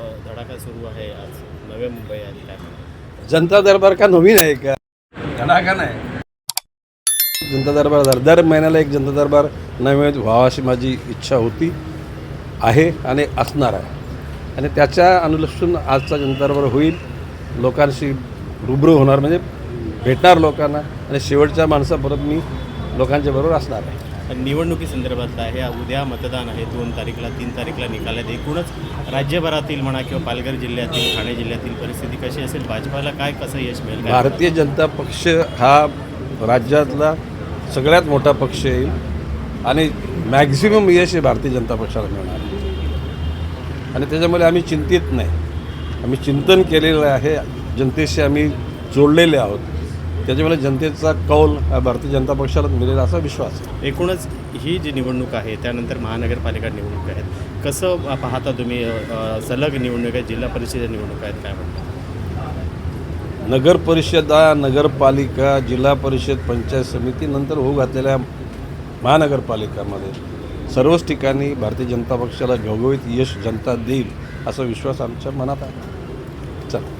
सुरू आहे आज नव्या मुंबई आणि काय? जनता दरबार का नवीन आहे का? का नाही. जनता दरबार दर दर महिन्याला एक जनता दरबार नवे व्हावा अशी माझी इच्छा होती आहे आणि असणार आहे. आणि त्याच्या अनुलक्षून आजचा जनता दरबार होईल लोकांशी रुबरू होणार म्हणजे भेटणार लोकांना आणि शेवटच्या माणसा परत मी लोकांच्या बरोबर असणार आहे. निवडणुकी संदर्भातला आहे. उद्या मतदान आहे. दोन तारीखला तीन तारीखला निकाल आहेत एकूणच राज्यभरातील म्हणा किंवा पालघर जिल्ह्यातील ठाणे जिल्ह्यातील परिस्थिती कशी असेल? भाजपाला काय कसं यश मिळेल? भारतीय जनता पक्ष हा राज्यातला सगळ्यात मोठा पक्ष येईल आणि मॅक्झिमम यश हे भारतीय जनता पक्षाला मिळणार आहे. आणि त्याच्यामुळे आम्ही चिंतित नाही. आम्ही चिंतन केलेलं आहे. जनतेशी आम्ही जोडलेले आहोत. त्याच्यामुळे जनतेचा कौल भारतीय जनता पक्षाला मिळेल असा विश्वास आहे. एकूणच ही जी निवडणूक आहे त्यानंतर महानगरपालिका निवडणूक आहेत. कसं पाहता तुम्ही सलग निवडणूक आहेत जिल्हा परिषद निवडणूक आहेत काय म्हणतात नगर परिषदा नगरपालिका जिल्हा परिषद पंचायत समिती नंतर होऊ घातलेल्या महानगरपालिकामध्ये सर्वच ठिकाणी भारतीय जनता पक्षाला घवघवीत यश जनता देईल असा विश्वास आमच्या मनात आहे. चला.